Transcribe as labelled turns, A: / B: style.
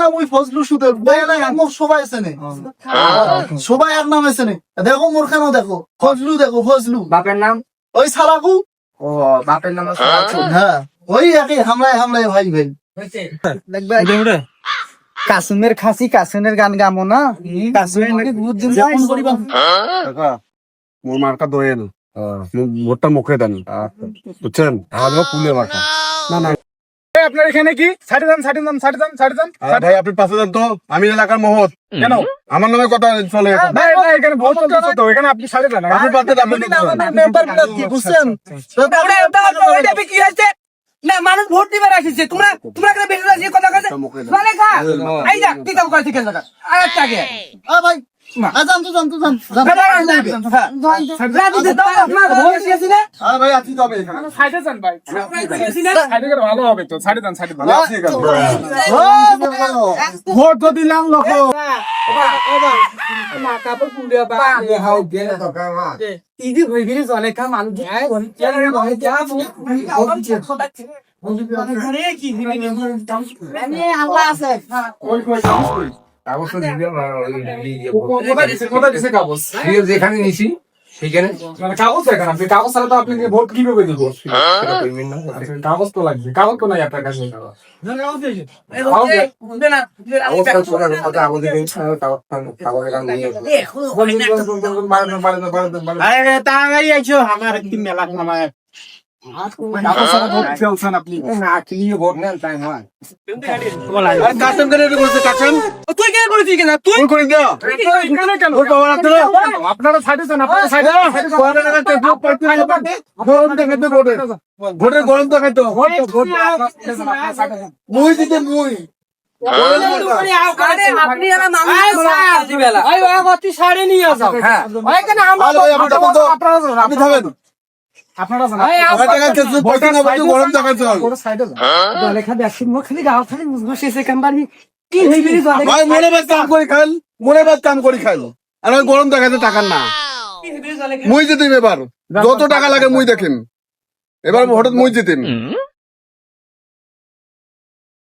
A: না মুই ফজলু সুদের মুখ সবাই চেনে। সবাই এক নামে চেনে। দেখো মোর খানো দেখো। ফজলু দেখো ফজলু।
B: বাপের নাম?
A: ওই সালাকু।
B: ও বাপের নাম
A: হ্যাঁ। ওই একই হামলায় হামলায় ভাই ভাই।
C: কাসুমের খাসি কাসুনের গান গামো না? কাসুমের
D: মোর মার্কা দোয়েল। মোরটা মুখে দেন। বুঝছেন? আমাদের কুলে মার্কা।
E: আপনার এখানে কি? যান সাইডে যান সাইডে যান সাইডে যান।
D: আর ভাই আপনি পাশে যান তো। আমি এলাকার মহৎ।
E: কেন?
D: আমার নামে কথা চলে
E: ভাই ভাই এখানে বহুত চলতেছে তো এখানে আপনি সাইডে যান
D: আপনি পাশে আপনি যান।
A: মেম্বার কি বুঝছেন?
B: কি হয়েছে। না মানুষ ভোট দিবে আসছে তোমরা তোমরা এখানে বেশি কথা কাছে মানে খা। এই যা কেন
A: ভাই জান তো জান তো জান
D: আরে ভাই
E: যান ভাই। ভালো হবে তো সাইডে যান
D: এখানে।
A: ভোট তো দিলাম লোক
B: ইদি হয়ে গেলে জলে খা মানুষ যায় আল্লাহ আছে
E: কোথায় দিছে? কোথায় দিছে কাগজ?
F: যেখানে নিছি সেখানে
E: মানে কাগজ দেখেন আপনি। কাগজ ছাড়া তো আপনি ভোট কীভাবে দিব কাগজ তো লাগবে। কাগজ তো নাই আপনার কাছে।
A: তাই আইছো আমার একটি মেলা আমার
E: আপনারা
D: দেখাইতে ভোটের গরম দেখাইতো মুই দিতে মুই
B: আপনি
D: থাকুন তো।
E: আপনারা
D: গরম।
E: সাইডে যান
B: লেখা দেখছি মুখ খালি গাও খালি কি হইবি
D: ভাই মনে কাম করি মনে কাম করি আর ওই গরম দেখাইতে টাকার না। মুই যেতে এবার। যত টাকা লাগে মুই দেখেন এবার হঠাৎ মুই জিতিম।